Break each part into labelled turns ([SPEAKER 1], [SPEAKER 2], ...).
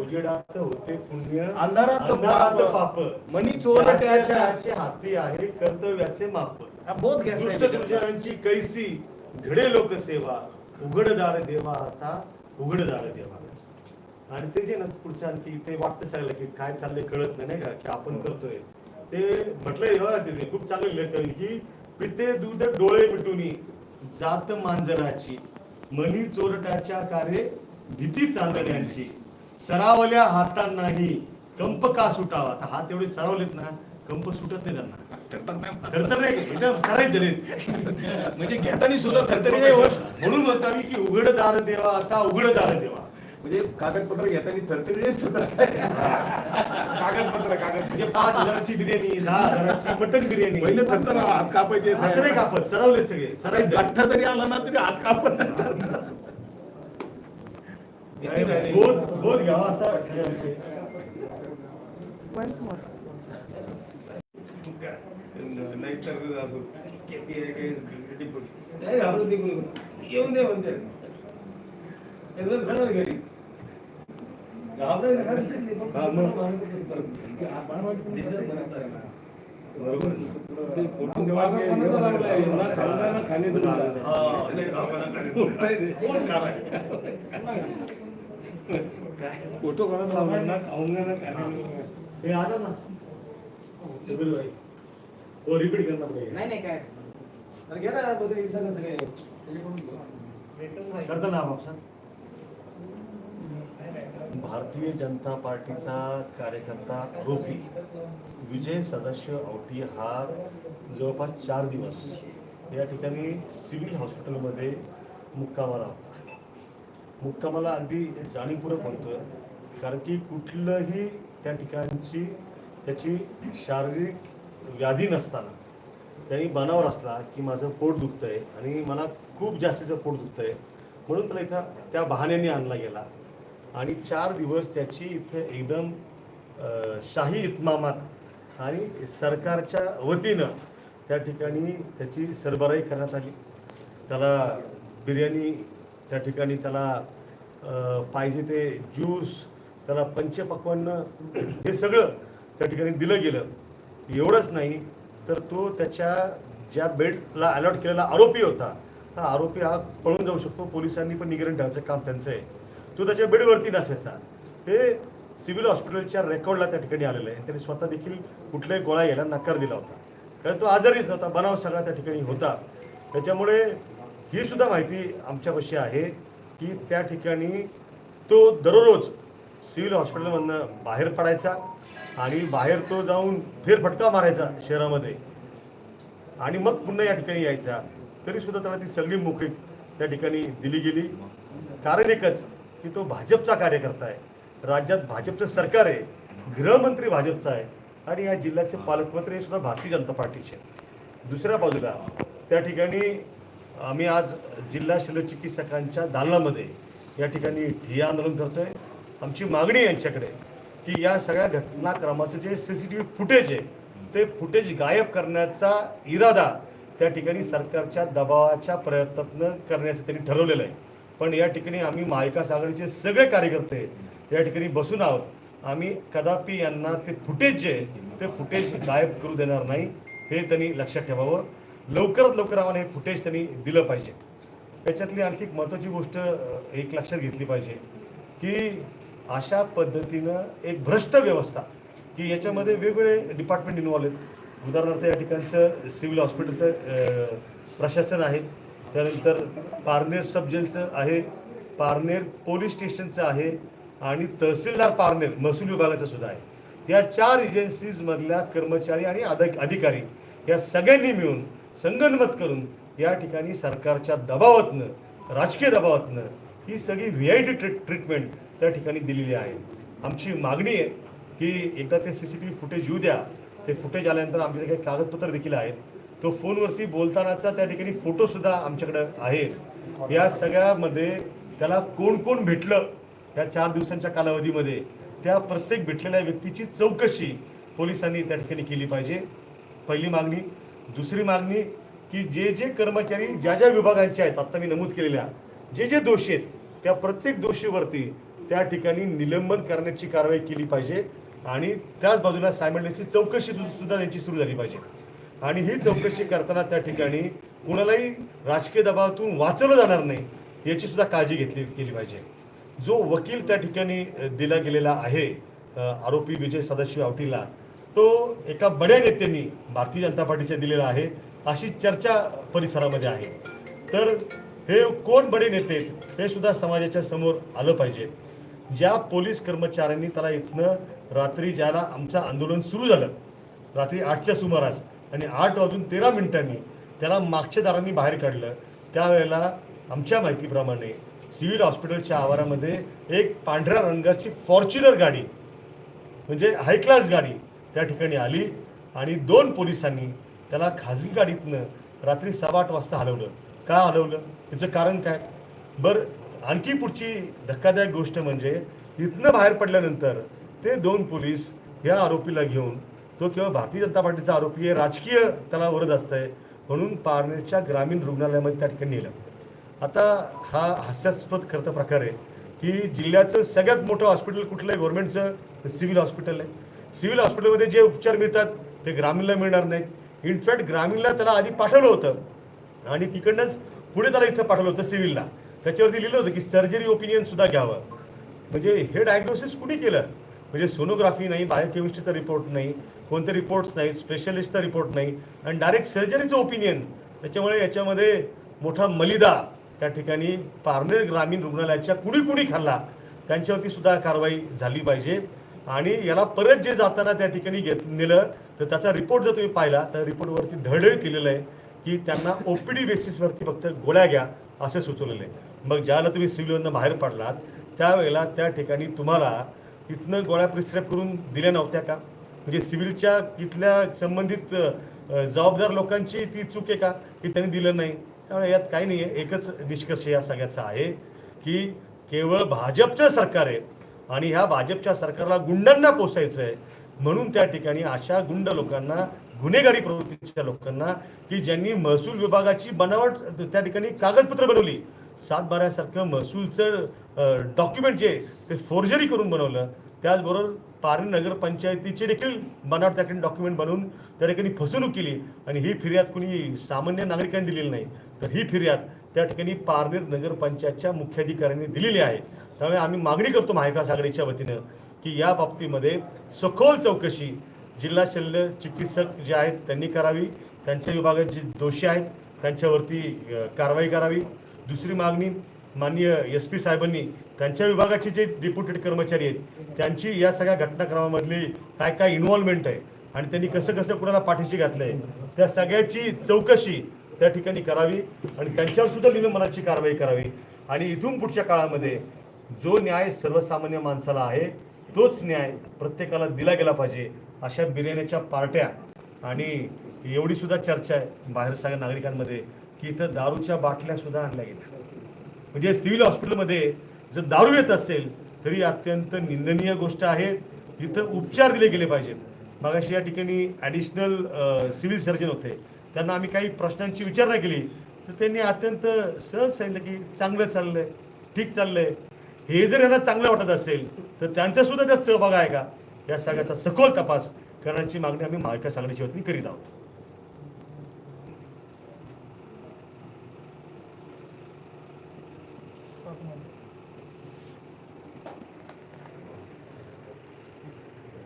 [SPEAKER 1] उजेडात होते पुण्य
[SPEAKER 2] अंधारात
[SPEAKER 1] अंधारात
[SPEAKER 2] पाप. मनी चोरट्याच्या
[SPEAKER 1] चोरट्याचे हाती आहे कर्तव्याचे माप.
[SPEAKER 2] बोध
[SPEAKER 1] दुष्ट. दुर्जनांची कैसी घडे लोकसेवा. उघडदार देवा आता उघडदार देवा. आणि ते जे ना पुढच्या आणखी ते वाटतं सगळं की काय चाललंय कळत नाही नाही का? की आपण करतोय. ते म्हटलंय खूप चांगलं लिहिलं की पिते दूध डोळे मिटूनी जात मांजराची. मनी चोरट्याच्या कार्य भीती चांदण्याची. सरावल्या हातांनाही कंप का सुटावा? आता हात एवढे सरावलेत ना कंप सुटत नाही त्यांना. थरथर नाही एकदम सरायचं नाही
[SPEAKER 2] म्हणजे घेताना सुद्धा थरथरी नाही होत.
[SPEAKER 1] म्हणून म्हणतो आम्ही की उघडदार देवा आता उघडदार देवा.
[SPEAKER 2] म्हणजे कागदपत्र घेताना थरथरी नाही सुद्धा कागदपत्र कागद
[SPEAKER 1] म्हणजे पाच हजाराची बिर्याणी दहा हजाराची मटन बिर्याणी.
[SPEAKER 2] पहिले थरथर हात कापायचे
[SPEAKER 1] नाही कापत सरावले सगळे. सरायचं
[SPEAKER 2] गठ्ठा जरी आला ना तरी हात कापत
[SPEAKER 1] बोध बोध घ्यावा असा खरा विषय
[SPEAKER 3] Once more.
[SPEAKER 4] येऊन म्हणते. घरी. ना खाणे फोटो कोणाचा लावला? ना खाऊंगा, ना दिलं.
[SPEAKER 1] हे आलं ना? हो रिपीट करणार नाही
[SPEAKER 3] नाही नाही काय
[SPEAKER 4] अरे घे ना, बघा, एक सांगा सगळे.
[SPEAKER 1] करता ना भारतीय जनता पार्टीचा कार्यकर्ता आरोपी विजय सदाशिव औटी हा जवळपास चार दिवस. या ठिकाणी सिव्हिल हॉस्पिटलमध्ये मुक्कामाला होता. मुक्कामाला अगदी जाणीवपूर्वक म्हणतोय. कारण की कुठलंही त्या ठिकाणची त्याची शारीरिक व्याधी नसताना त्यांनी बनावर असला की माझं पोट दुखतंय आणि मला खूप जास्तीचं पोट दुखतंय. म्हणून त्याला इथं त्या बहाण्याने आणला गेला. आणि चार दिवस त्याची इथे एकदम शाही इतमामात आणि सरकारच्या वतीनं त्या ठिकाणी त्याची सरबराई करण्यात आली. त्याला बिर्याणी त्या ठिकाणी त्याला पाहिजे ते ज्यूस त्याला पंचपक्वान्न हे सगळं त्या ठिकाणी दिलं गेलं. एवढंच नाही तर तो त्याच्या ज्या बेडला अलॉट केलेला आरोपी होता हा आरोपी हा पळून जाऊ शकतो. पोलिसांनी पण निगरण ठेवायचं काम त्यांचं आहे. तो त्याच्या बेडवरती नसायचा. हे सिव्हिल हॉस्पिटलच्या रेकॉर्डला त्या ठिकाणी आलेलं आहे. त्यांनी स्वतः देखील कुठल्याही गोळा यायला नकार दिला होता. कारण तो आजारीच नव्हता बनाव सगळा त्या ठिकाणी होता. त्याच्यामुळे ही सुद्धा माहिती आमच्यापाशी आहे की त्या ठिकाणी तो दररोज सिव्हिल हॉस्पिटलमधनं बाहेर पडायचा आणि बाहेर तो जाऊन फेरफटका मारायचा शहरामध्ये. आणि मग पुन्हा या ठिकाणी यायचा. तरी सुद्धा त्याला ती सगळी मोकळी त्या ठिकाणी दिली गेली. कारण एकच की तो भाजपचा कार्यकर्ता आहे. राज्यात भाजपचं सरकार आहे. गृहमंत्री भाजपचा आहे. आणि या जिल्ह्याचे पालकमंत्री हे सुद्धा भारतीय जनता पार्टीचे दुसऱ्या बाजूला त्या ठिकाणी आम्ही आज जिल्हा शल्यचिकित्सकांच्या दालनामध्ये या ठिकाणी ठिय्या आंदोलन करतो आहे आमची मागणी यांच्याकडे की या सगळ्या घटनाक्रमाचं जे C C T V footage आहे ते फुटेज गायब करण्याचा इरादा त्या ठिकाणी सरकारच्या दबावाच्या प्रयत्नातनं करण्याचं त्यांनी ठरवलेलं आहे. पण या ठिकाणी आम्ही महाविकास आघाडीचे सगळे कार्यकर्ते या ठिकाणी बसून आहोत. आम्ही कदापि यांना ते फुटेज जे आहे, ते फुटेज गायब करू देणार नाही हे त्यांनी लक्षात ठेवावं. लवकरात लवकर आम्हाला हे फुटेज त्यांनी दिलं पाहिजे. त्याच्यातली आणखी एक महत्त्वाची गोष्ट एक लक्षात घेतली पाहिजे की अशा पद्धतीनं एक भ्रष्ट व्यवस्था की याच्यामध्ये वेगवेगळे डिपार्टमेंट इन्व्हॉल्व आहेत. उदाहरणार्थ या ठिकाणचं सिव्हिल हॉस्पिटलचं प्रशासन आहे. त्यानंतर पारनेर सब जेलचं आहे. पारनेर पोलीस स्टेशनचं आहे. आणि तहसीलदार पारनेर महसूल विभागाचं सुद्धा आहे. या चार एजन्सीजमधल्या कर्मचारी आणि अधिक अधिकारी या सगळ्यांनी मिळून संगनमत करून या ठिकाणी सरकारच्या दबावातनं राजकीय दबावातनं ही सगळी व्ही आय टी ट्रीटमेंट त्या ठिकाणी दिलेली आहे. आमची मागणी आहे की एकदा ते C C T V footage येऊ द्या. ते फुटेज आल्यानंतर आमच्याकडे काही कागदपत्र देखील आहेत. तो फोनवरती बोलतानाचा त्या ठिकाणी फोटोसुद्धा आमच्याकडे आहे. या सगळ्यामध्ये त्याला कोण कोण भेटलं या चार दिवसांच्या कालावधीमध्ये? त्या प्रत्येक भेटलेल्या व्यक्तीची चौकशी पोलिसांनी त्या ठिकाणी केली पाहिजे. पहिली मागणी दुसरी मागणी की जे जे कर्मचारी ज्या ज्या विभागांचे आहेत आत्ता मी नमूद केलेल्या जे जे दोषी आहेत त्या प्रत्येक दोषीवरती त्या ठिकाणी निलंबन करण्याची कारवाई केली पाहिजे आणि त्याच बाजूला सायमंडसची चौकशी सुद्धा त्यांची सुरू झाली पाहिजे. आणि ही चौकशी करताना त्या ठिकाणी कुणालाही राजकीय दबावातून वाचवलं जाणार नाही याची सुद्धा काळजी घेतली केली पाहिजे. जो वकील त्या ठिकाणी दिला गेलेला आहे आरोपी विजय सदाशिव आवटीला तो एका बड्या नेत्यांनी भारतीय जनता पार्टीच्या दिलेला आहे अशी चर्चा परिसरामध्ये आहे. तर हे कोण बडे नेते हे सुद्धा समाजाच्या समोर आलं पाहिजे. ज्या पोलीस कर्मचाऱ्यांनी त्याला इथनं रात्री ज्याला आमचं आंदोलन सुरू झालं रात्री आठच्या सुमारास आणि आठ वाजून तेरा मिनिटांनी त्याला मागच्या दारांनी बाहेर काढलं त्यावेळेला आमच्या माहितीप्रमाणे सिव्हिल हॉस्पिटलच्या आवारामध्ये एक पांढऱ्या रंगाची फॉर्च्युनर गाडी म्हणजे हाय क्लास गाडी त्या ठिकाणी आली आणि दोन पोलिसांनी त्याला खाजगी गाडीतनं रात्री सव्वा आठ वाजता हलवलं. का हलवलं? त्याचं कारण काय? बरं आणखी पुढची धक्कादायक गोष्ट म्हणजे इथनं बाहेर पडल्यानंतर ते दोन पोलीस या आरोपीला घेऊन तो किंवा भारतीय जनता पार्टीचा आरोपी आहे राजकीय त्याला वरद असतंय म्हणून पारनेरच्या ग्रामीण रुग्णालयामध्ये त्या ठिकाणी नेलं. आता हा हास्यास्पद खरं प्रकार आहे की जिल्ह्याचं सगळ्यात मोठं हॉस्पिटल कुठलं आहे गव्हर्नमेंटचं सिव्हिल हॉस्पिटल आहे. सिव्हिल हॉस्पिटलमध्ये जे उपचार मिळतात ते ग्रामीणला मिळणार नाहीत. इनफॅक्ट ग्रामीणला त्याला आधी पाठवलं होतं. आणि तिकडनंच पुढे त्याला इथं पाठवलं होतं सिव्हिलला. त्याच्यावरती लिहिलं होतं की सर्जरी ओपिनियन सुद्धा घ्यावं. म्हणजे हे डायग्नोसिस कुणी केलं? म्हणजे सोनोग्राफी नाही बायोकेमिस्ट्रीचा रिपोर्ट नाही कोणते रिपोर्ट्स नाही स्पेशलिस्टचा रिपोर्ट नाही आणि डायरेक्ट सर्जरीचं ओपिनियन त्याच्यामुळे याच्यामध्ये मोठा मलिदा त्या ठिकाणी पारनेर ग्रामीण रुग्णालयाच्या कुणी कुणी खाल्ला त्यांच्यावरती सुद्धा कारवाई झाली पाहिजे. आणि याला परत जे जाताना त्या ठिकाणी घेत नेलं तर त्याचा रिपोर्ट जर तुम्ही पाहिला तर रिपोर्टवरती ढळढळीत दिलेलं आहे की त्यांना ओपीडी बेसिसवरती फक्त गोळ्या घ्या असे सुचवलेलं आहे. मग ज्याला तुम्ही सिव्हिलमधनं बाहेर पडलात त्यावेळेला त्या ठिकाणी तुम्हाला इथनं गोळ्या प्रिस्क्राईब करून दिल्या नव्हत्या का? म्हणजे सिव्हिलच्या इथल्या संबंधित जबाबदार लोकांची ती चूक आहे का की त्यांनी दिलं नाही? त्यामुळे यात काही नाही आहे एकच निष्कर्ष या सगळ्याचा आहे की केवळ भाजपचं सरकार आहे आणि ह्या भाजपच्या सरकारला गुंडांना पोसायचं आहे म्हणून त्या ठिकाणी अशा गुंड लोकांना गुन्हेगारी प्रवृत्तीच्या लोकांना की ज्यांनी महसूल विभागाची बनावट त्या ठिकाणी कागदपत्र बनवली. सात बारासारखं महसूलचं डॉक्युमेंट जे ते फोर्जरी करून बनवलं. त्याचबरोबर पारणी नगरपंचायतीचे देखील बनावट त्याकडे डॉक्युमेंट बनवून त्या ठिकाणी फसवणूक केली आणि ही फिर्याद कुणी सामान्य नागरिकांनी दिलेली नाही. तर ही फिर्याद त्या ठिकाणी पारनेर नगरपंचायतच्या मुख्याधिकाऱ्यांनी दिलेली आहे. त्यामुळे आम्ही मागणी करतो महाविकास आघाडीच्या वतीनं की या बाबतीमध्ये सखोल चौकशी जिल्हा शल्य चिकित्सक जे आहेत त्यांनी करावी. त्यांच्या विभागात जे दोषी आहेत त्यांच्यावरती कारवाई करावी. दुसरी मागणी माननीय एस पी साहेबांनी त्यांच्या विभागाचे जे डिप्युटेड कर्मचारी आहेत त्यांची या सगळ्या घटनाक्रमामधली काय काय इन्व्हॉल्वमेंट आहे आणि त्यांनी कसं कसं कुणाला पाठीशी घातलंय त्या सगळ्याची चौकशी त्या ठिकाणी करावी आणि त्यांच्यावर सुद्धा निलंबनाची कारवाई करावी. आणि इथून पुढच्या काळामध्ये जो न्याय सर्वसामान्य माणसाला आहे तोच न्याय प्रत्येकाला दिला गेला पाहिजे अशा बिर्याणीच्या पार्ट्या. आणि एवढी सुद्धा चर्चा आहे बाहेर सगळ्या नागरिकांमध्ये. की इथं दारूच्या बाटल्या सुद्धा आणल्या गेल्या. म्हणजे सिव्हिल हॉस्पिटलमध्ये जर दारू येत असेल तरी अत्यंत निंदनीय गोष्ट आहे. इथं उपचार दिले गेले पाहिजेत. मागाशी या ठिकाणी ॲडिशनल सिव्हिल सर्जन होते. त्यांना आम्ही काही प्रश्नांची विचारणा केली. तर त्यांनी अत्यंत सहज सांगितलं की चांगलं चाललंय ठीक चाललंय. हे जर यांना चांगलं वाटत असेल तर त्यांचा सुद्धा त्यात सहभाग आहे का? या सगळ्याचा सखोल तपास करण्याची मागणी आम्ही महाविकास सांगण्याची वतीने करीत आहोत.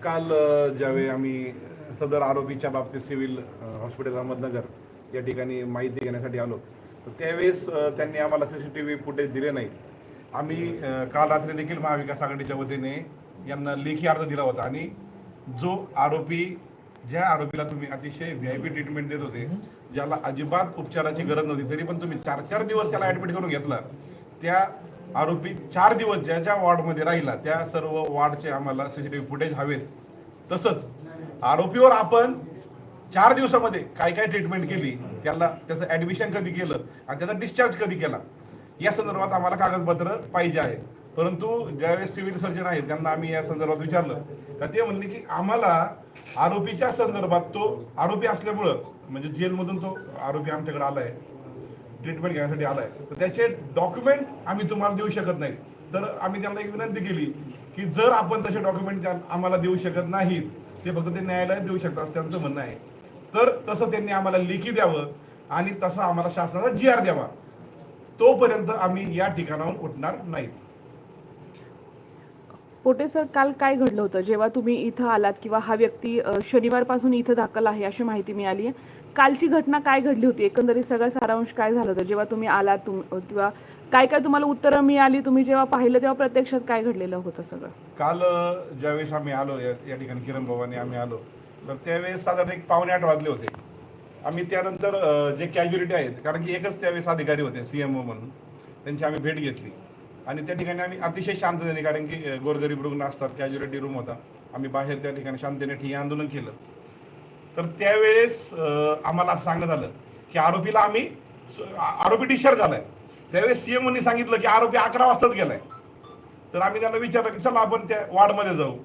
[SPEAKER 5] काल ज्यावेळी आम्ही सदर आरोपीच्या बाबतीत सिव्हिल हॉस्पिटल अहमदनगर या ठिकाणी माहिती घेण्यासाठी आलो तर त्यावेळेस त्यांनी आम्हाला C C T V footage दिले नाही आम्ही काल रात्री देखील महाविकास आघाडीच्या वतीने यांना लेखी अर्ज दिला होता आणि जो आरोपी ज्या आरोपीला तुम्ही अतिशय व्ही आय पी ट्रीटमेंट देत होते ज्याला अजिबात उपचाराची गरज नव्हती तरी पण तुम्ही चार चार दिवस त्याला ऍडमिट करून घेतला त्या आरोपी चार दिवस ज्या ज्या वॉर्डमध्ये राहिला त्या सर्व वॉर्डचे आम्हाला सीसीटीव्ही फुटेज हवेत. तसंच आरोपीवर आपण चार दिवसामध्ये काय काय ट्रीटमेंट केली त्याला त्याचं ऍडमिशन कधी केलं आणि त्याचा डिस्चार्ज कधी केला या संदर्भात आम्हाला कागदपत्र पाहिजे आहे परंतु ज्यावेळेस सिव्हिल सर्जन आहेत त्यांना आम्ही या संदर्भात विचारलं. तर ते म्हणले की आम्हाला आरोपीच्या संदर्भात तो आरोपी असल्यामुळं म्हणजे जेलमधून तो आरोपी आमच्याकडे आलाय ट्रीटमेंट घेण्यासाठी आलाय. तर त्याचे डॉक्युमेंट आम्ही तुम्हाला देऊ शकत नाही. तर आम्ही त्यांना एक विनंती केली की जर आपण तसे डॉक्युमेंट आम्हाला देऊ शकत नाहीत ते फक्त ते न्यायालयात देऊ शकतात त्यांचं म्हणणं आहे. तर तसं त्यांनी आम्हाला लेखी द्यावं आणि तसं आम्हाला शासनाचा जी आर द्यावा. तोपर्यंत आम्ही या ठिकाणाहून उठणार नाहीत.
[SPEAKER 3] पोटे सर काल काय घडलं होतं? जेव्हा तुम्ही इथं आलात किंवा हा व्यक्ती शनिवारपासून इथं दाखल आहे अशी माहिती मिळाली आहे. कालची घटना काय घडली होती? एकंदरीत सगळा सारांश काय झालं होतं? जेव्हा तुम्ही आलात तुम किंवा काय काय तुम्हाला उत्तरं मिळाली तुम्ही जेव्हा पाहिलं तेव्हा प्रत्यक्षात काय घडलेलं होतं सगळं?
[SPEAKER 5] काल ज्यावेळेस आम्ही आलो या या ठिकाणी किरण भवानी आम्ही आलो तर त्यावेळेस साधारण एक पावणे आठ वाजले होते. आम्ही त्यानंतर जे कॅज्युलिटी आहेत कारण की एकच त्यावेळेस अधिकारी होते सी एम ओ म्हणून त्यांची आम्ही भेट घेतली. आणि त्या ठिकाणी आम्ही अतिशय शांततेने कारण की गोरगरीब रुग्ण असतात कॅज्युलिटी रूम होता. आम्ही बाहेर त्या ठिकाणी शांततेने ठिय्या आंदोलन केलं. तर त्यावेळेस आम्हाला असं सांगण्यात आलं की आरोपीला आम्ही आरोपी डिस्चार्ज झालाय. त्यावेळेस सीएमनी सांगितलं की आरोपी अकरा वाजताच गेलाय. तर आम्ही त्यांना विचारलं की चला आपण त्या वार्डमध्ये जाऊ.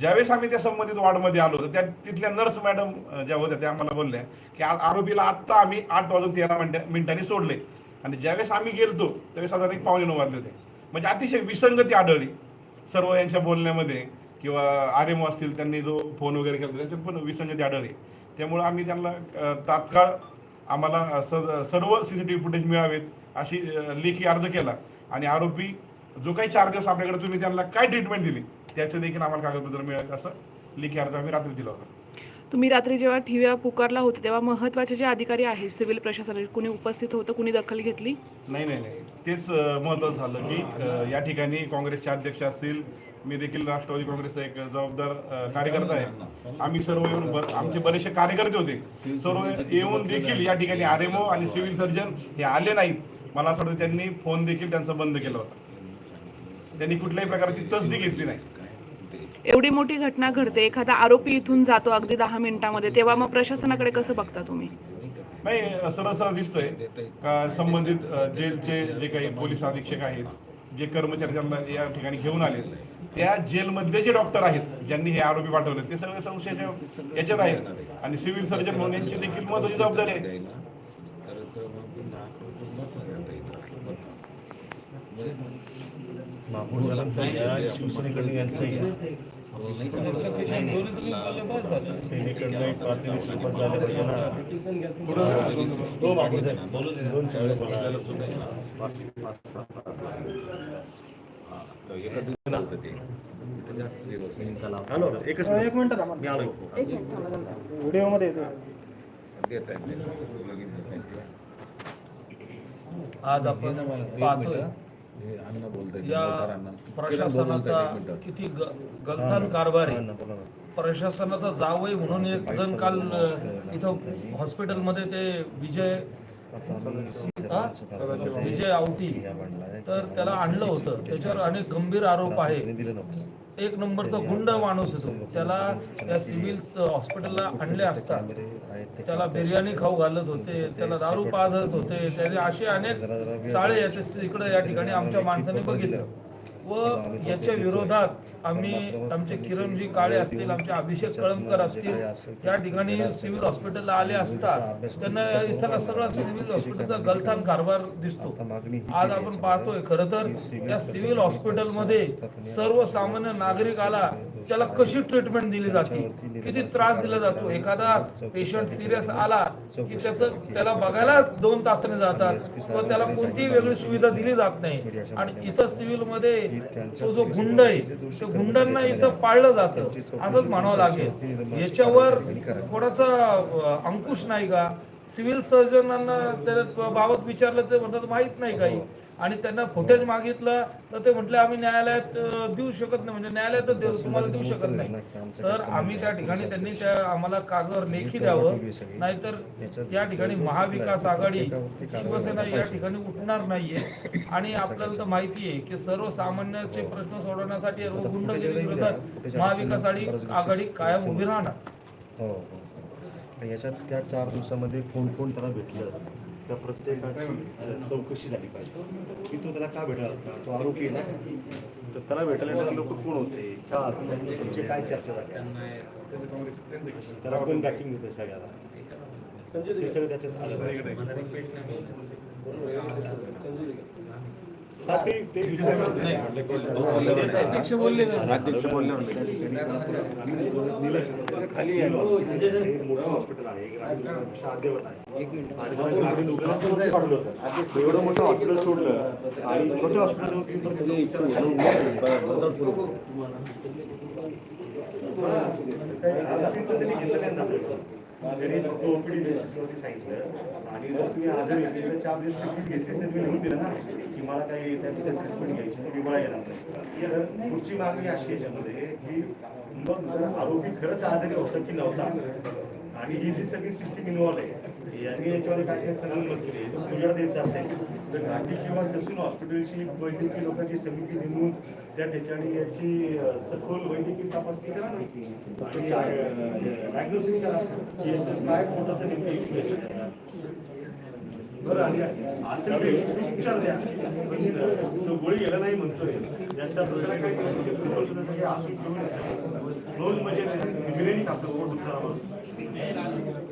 [SPEAKER 5] ज्यावेळेस आम्ही त्या संबंधित वार्डमध्ये आलो तर त्या तिथल्या नर्स मॅडम ज्या होत्या त्या आम्हाला बोलल्या की आरोपीला आत्ता आम्ही आठ वाजून तेरा मिनिटांनी सोडले. आणि ज्यावेळेस आम्ही गेलतो त्यावेळेस साधारण एक पावणे नऊ वाजले होते. म्हणजे अतिशय विसंगती आढळली. सर्व यांच्या बोलण्यामध्ये किंवा आर एम असतील त्यांनी जो फोन वगैरे केला त्यांच्यात पण विसंगती आढळली. त्यामुळे आम्ही त्यांना तात्काळ आम्हाला सर्व C C T V footage मिळावेत अशी लेखी अर्ज केला. आणि आरोपी जो काही चार दिवस आपल्याकडे तुम्ही त्यांना काय ट्रीटमेंट दिली त्याचं देखील आम्हाला कागदपत्र मिळेल असं लेखी अर्ज आम्ही रात्री दिला होता.
[SPEAKER 3] तुम्ही रात्री जेव्हा ठिव्या पुकारला होते तेव्हा महत्त्वाचे जे अधिकारी आहेत सिव्हिल प्रशासनाचे कुणी उपस्थित होतं कुणी दखल घेतली?
[SPEAKER 5] नाही नाही नाही. तेच अ, महत्त्वाचं झालं की अ, या ठिकाणी काँग्रेसचे अध्यक्ष असतील मी देखील राष्ट्रवादी काँग्रेसचा एक जबाबदार अ, कार्यकर्ता आहे. आम्ही सर्व येऊन बर- आमचे बरेचसे कार्यकर्ते होते. सर्व येऊन देखील या ठिकाणी आर एम ओ आणि सिव्हिल सर्जन हे आले नाहीत. मला असं वाटतं त्यांनी फोन देखील त्यांचा बंद केला होता. त्यांनी कुठल्याही प्रकारची तसदी घेतली नाही.
[SPEAKER 3] एवढी मोठी घटना घडते एखादा आरोपी इथून जातो अगदी दहा मिनिटामध्ये तेव्हा मग प्रशासनाकडे कसं बघता तुम्ही?
[SPEAKER 5] नाही सरळ सरळ दिसतंय. का संबंधित जेलचे जे काही पोलीस अधीक्षक आहेत जे कर्मचारी त्यांना या ठिकाणी घेऊन आले त्या जेलमधले जे डॉक्टर आहेत ज्यांनी हे आरोपी पाठवले ते सगळे संशयाच्या याच्यात आहेत. आणि सिव्हिल सर्जन म्हणून यांची देखील महत्वाची जबाबदारी आहे.
[SPEAKER 1] महापौर साहेबांचं आहे. सेनेकडनं एक पाहिजे ना हो महापौर साहेब बोलू दोन बोला हॅलो एकच
[SPEAKER 6] एक मिनिट
[SPEAKER 1] मी आलो
[SPEAKER 6] व्हिडिओमध्ये येतो
[SPEAKER 7] आज आपण पाहतोय या प्रशासनाचा किती गलथान कारभार. आहे. प्रशासनाचा जावई म्हणून एक जण काल इथं हॉस्पिटलमध्ये ते विजय हा? विजय आवटी तर त्याला आणलं होतं. त्याच्यावर अनेक गंभीर आरोप आहे एक नंबरचा गुंड माणूस येतो. त्याला या सिव्हिल हॉस्पिटलला आणले असता त्याला बिर्याणी खाऊ घालत होते त्याला दारू पाजत होते. त्याने असे अनेक चाळे याचे इकडे या ठिकाणी आमच्या माणसाने बघितलं. व याच्या विरोधात आम्ही आमचे किरणजी काळे असतील आमचे अभिषेक कळमकर असतील या ठिकाणी सिव्हिल हॉस्पिटलला आले असता त्यांना इथला सगळा सिव्हिल हॉस्पिटलचा गलथान कारभार दिसतो. आज आपण पाहतोय खरं तर या सिव्हिल हॉस्पिटलमध्ये सर्वसामान्य नागरिकाला त्याला कशी ट्रीटमेंट दिली जाते? किती त्रास दिला जातो? एखादा पेशंट सिरियस आला की त्याचं त्याला बघायला दोन तासाने जातात व त्याला कोणतीही वेगळी सुविधा दिली जात नाही. आणि इथं सिव्हिलमध्ये तो जो गुंड आहे त्या गुंडांना इथं पाळलं जातं. असंच म्हणावं लागेल. याच्यावर कोणाचा अंकुश नाही का? सिव्हिल सर्जनांना त्या बाबत विचारलं ते म्हणतात माहीत नाही काही. आणि त्यांना फुटेज मागितलं तर ते म्हटले आम्ही न्यायालयात देऊ शकत नाही. म्हणजे न्यायालयात तुम्हाला देऊ शकत नाही तर आम्ही त्या ठिकाणी त्यांनी त्या आम्हाला कागदावर लेखी द्यावं. नाहीतर या ठिकाणी महाविकास आघाडी शिवसेना या ठिकाणी उठणार नाहीये. आणि आपल्याला तर माहिती आहे की सर्वसामान्यांचे प्रश्न सोडवण्यासाठी गुंडगिरी विरोधात महाविकास आघाडी कायम उभी राहणार.
[SPEAKER 1] हो हो याच्यात त्या चार दिवसामध्ये कोण कोण त्याला भेटलं? त्या प्रत्येकाची चौकशी झाली पाहिजे. की तो त्याला का भेटला असता? तो आरोपी ना? तर त्याला भेटायला लोक कोण होते? का असं? काय चर्चा झाली? त्याला आपण बॅकिंग देतो सगळ्याला? हे सगळं त्याच्यात आलं
[SPEAKER 7] अध्यक्ष बोलले
[SPEAKER 1] अध्यक्ष बोलले हे हॉस्पिटल आहे. एवढं मोठं हॉस्पिटल सोडलं आणि छोटे हॉस्पिटल त्यांनी फक्त ओपीडी basis वरती सांगितलं. आणि जर तुम्ही आजारी आहे, तर चार दिवस तिकीट घेतली तर तुम्ही लिहून दिलं ना की मला काही त्या ट्रीटमेंट घ्यायची तर विमा येणार नाही. ही पुढची मागणी अशी याच्यामध्ये की मग जर आरोपी खरंच आजारी होतं की नव्हता आणि ही जी सगळी सिस्टीम इन्व्हॉल्व आहे यांनी याच्यामध्ये काय काय मत केली आहे उजेड द्यायचं असेल म्हणजे तर घाटी किंवा ससून हॉस्पिटलची वैद्यकीय लोकांची समिती नेमून त्या ठिकाणी याची सखोल वैद्यकीय तपासणी करा आणि डायग्नोसिस करा. याचं काय पोटाचं नेमकं इश्यू आहे बरं आणि असेल उपचार द्या. तो गोळी गेला नाही म्हणतोय. याचा प्रकार काय ते म्हणजे सुद्धा सगळे रोज म्हणजे बिर्याणी खातो पोट दुखणारा माणूस.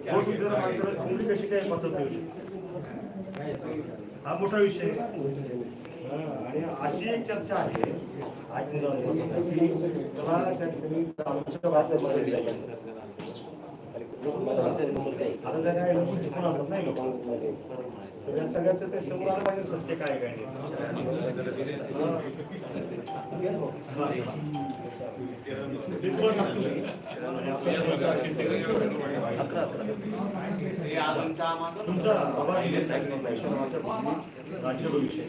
[SPEAKER 1] पोट माणसाला कशी काय पचवता येऊ शकते? हा मोठा विषय आहे. आणि अशी एक चर्चा आहे. आज की त्या ठिकाणी आमच्या आता त्या काय चुकून नाही तर या सगळ्याचं ते समोर आलं पाहिजे सत्य काय काय तुमचा आभार राज्य भविष्य.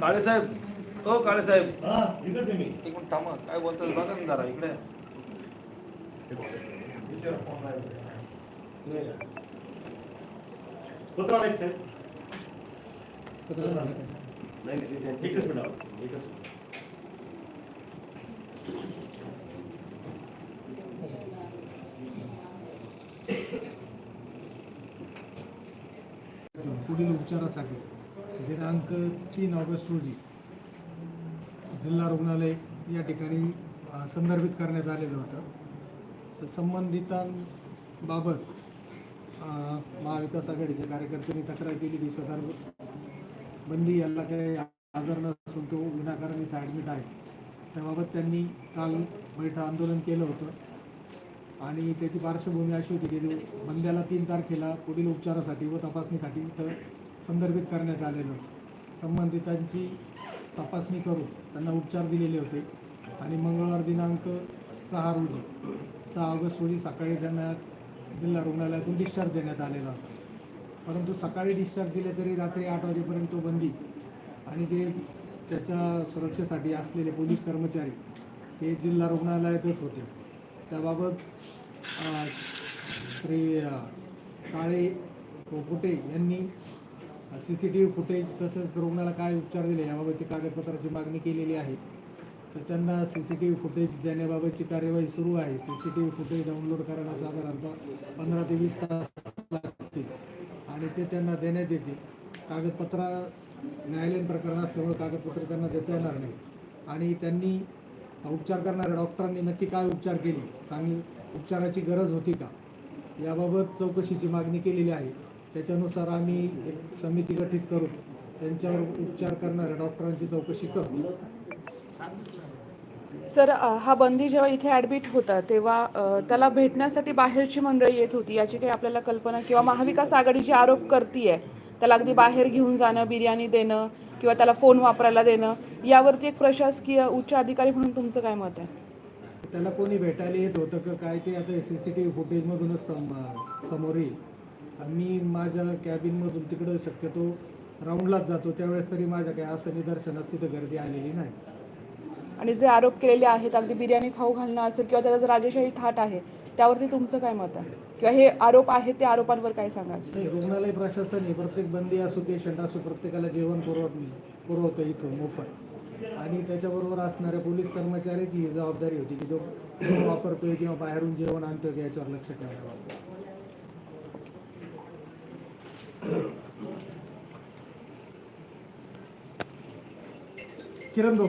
[SPEAKER 7] काळे साहेब हो काळे साहेब.
[SPEAKER 5] हा, इथंच आहे मी.
[SPEAKER 7] एक मिनिट थांबा काय बोलतात बघा ना जरा इकडे.
[SPEAKER 5] पत्र आलंय का, साहेब? नाही नाही, एकच मिनिट. आलं. एकच
[SPEAKER 8] पुढील उपचारासाठी. दिनांक तीन ऑगस्ट रोजी जिल्हा रुग्णालय या ठिकाणी संदर्भित करण्यात आलेलं होतं. तर संबंधितांबाबत महाविकास आघाडीच्या कार्यकर्त्यांनी तक्रार केली की सदर बंदी याला काही आजार नसून तो विनाकारण इथं ॲडमिट आहे. त्याबाबत त्यांनी काल बैठक आंदोलन केलं होतं. आणि त्याची पार्श्वभूमी अशी होती की बंद्याला तीन तारखेला पुढील उपचारासाठी व तपासणीसाठी इथं संदर्भित करण्यात आलेलं होतं. संबंधितांची तपासणी करून त्यांना उपचार दिलेले होते. आणि मंगळवार दिनांक सहा रोजी सहा ऑगस्ट रोजी सकाळी त्यांना जिल्हा रुग्णालयातून डिस्चार्ज देण्यात आलेला होता. परंतु सकाळी डिस्चार्ज दिले तरी रात्री आठ वाजेपर्यंत तो बंदी. आणि ते त्याच्या सुरक्षेसाठी असलेले पोलीस कर्मचारी हे जिल्हा रुग्णालयातच होते. त्याबाबत श्री काळे कोकुटे यांनी C C T V footage तसेच रुग्णाला काय उपचार दिले याबाबतची कागदपत्राची मागणी केलेली आहे. तर त्यांना C C T V footage देण्याबाबतची कार्यवाही सुरू आहे. C C T V footage download करायला साधारणतः पंधरा ते वीस तास लागतील आणि ते त्यांना देण्यात येतील. कागदपत्र न्यायालयीन प्रकरण असल्यामुळे कागदपत्र त्यांना देता येणार नाही आणि त्यांनी उपचार करणाऱ्या डॉक्टरांनी नक्की काय उपचार केले? चांगली उपचाराची गरज होती का? याबाबत चौकशीची मागणी केलेली आहे. त्याच्यानुसार आम्ही एक समिती गठीत करू त्यांच्यावर उपचार करणाऱ्या डॉक्टरांची चौकशी करू.
[SPEAKER 3] सर हा बंदी जेव्हा इथे ॲडमिट होता तेव्हा त्याला भेटण्यासाठी बाहेरची मंडळी येत होती. याची काही आपल्याला कल्पना किंवा महाविकास आघाडीची आरोप करतीये त्याला अगदी बाहेर घेऊन जाणं बिर्याणी देणं किंवा त्याला फोन वापरायला देणं यावरती एक प्रशासकीय उच्च अधिकारी म्हणून तुमचं काय मत आहे?
[SPEAKER 8] त्याला कोणी भेटायला येत होतं का काय ते आता सी सी टी व्ही फुटेजमधूनच सम समोर येईल. मी माझ्या कॅबिनमधून तिकडं शक्यतो राऊंडलाच जातो. त्यावेळेस तरी माझ्या काही असं निदर्शनास तिथं गर्दी आलेली नाही.
[SPEAKER 3] आणि जे आरोप केलेले आहेत अगदी बिर्याणी खाऊ घालणं असेल किंवा त्याचा राजेशाही थाट आहे त्यावरती तुमचं काय मत आहे? किंवा हे आरोप आहेत त्या आरोपांवर काय सांगाल?
[SPEAKER 8] नाही रुग्णालय प्रशासन हे प्रत्येक बंदी असो पेशंट असो प्रत्येकाला जेवण पुरव पुरवतं इथं मोफत. आणि त्याच्याबरोबर असणाऱ्या पोलीस कर्मचाऱ्याची ही जबाबदारी होती की जो वापरतोय किंवा बाहेरून जेवण आणतोय की याच्यावर लक्ष ठेवायला किरण भाऊ.